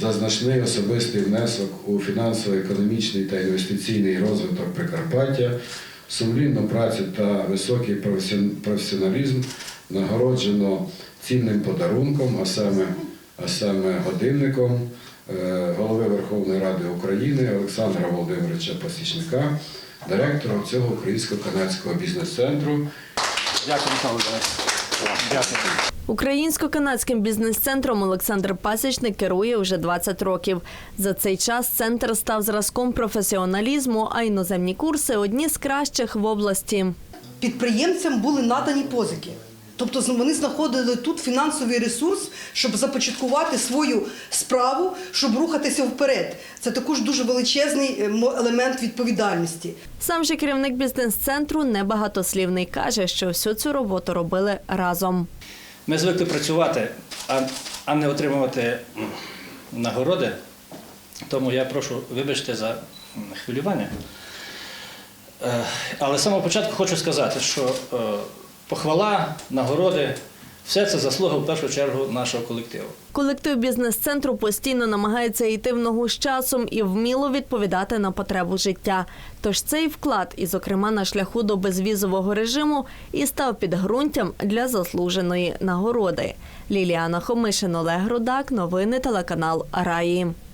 за значний особистий внесок у фінансово-економічний та інвестиційний розвиток Прикарпаття, сумлінну працю та високий професіоналізм нагороджено цінним подарунком, а саме, а саме годинником е, голови Верховної Ради України Олександра Володимировича Пасічника, директора цього українсько-канадського бізнес-центру. Дякую, Михайло Дякую. Українсько-канадським бізнес-центром Олександр Пасічник керує вже 20 років. За цей час центр став зразком професіоналізму, а іноземні курси одні з кращих в області. підприємцям були надані позики. Тобто вони знаходили тут фінансовий ресурс, щоб започаткувати свою справу, щоб рухатися вперед. Це також дуже величезний е, елемент відповідальності. Сам же керівник бізнес-центру небагатослівний каже, що всю цю роботу робили разом. Ми звикли працювати, а, не отримувати нагороди. Тому я прошу вибачте за хвилювання. Е, Але з самого початку хочу сказати, що е, похвала, нагороди все це заслуга в першу чергу нашого колективу. Колектив бізнес-центру постійно намагається йти в ногу з часом і вміло відповідати на потребу життя. Тож цей вклад, і зокрема на шляху до безвізового режиму, і став підґрунтям для заслуженої нагороди. Ліліана Хомишин, Олег Рудак, новини телеканал Раї.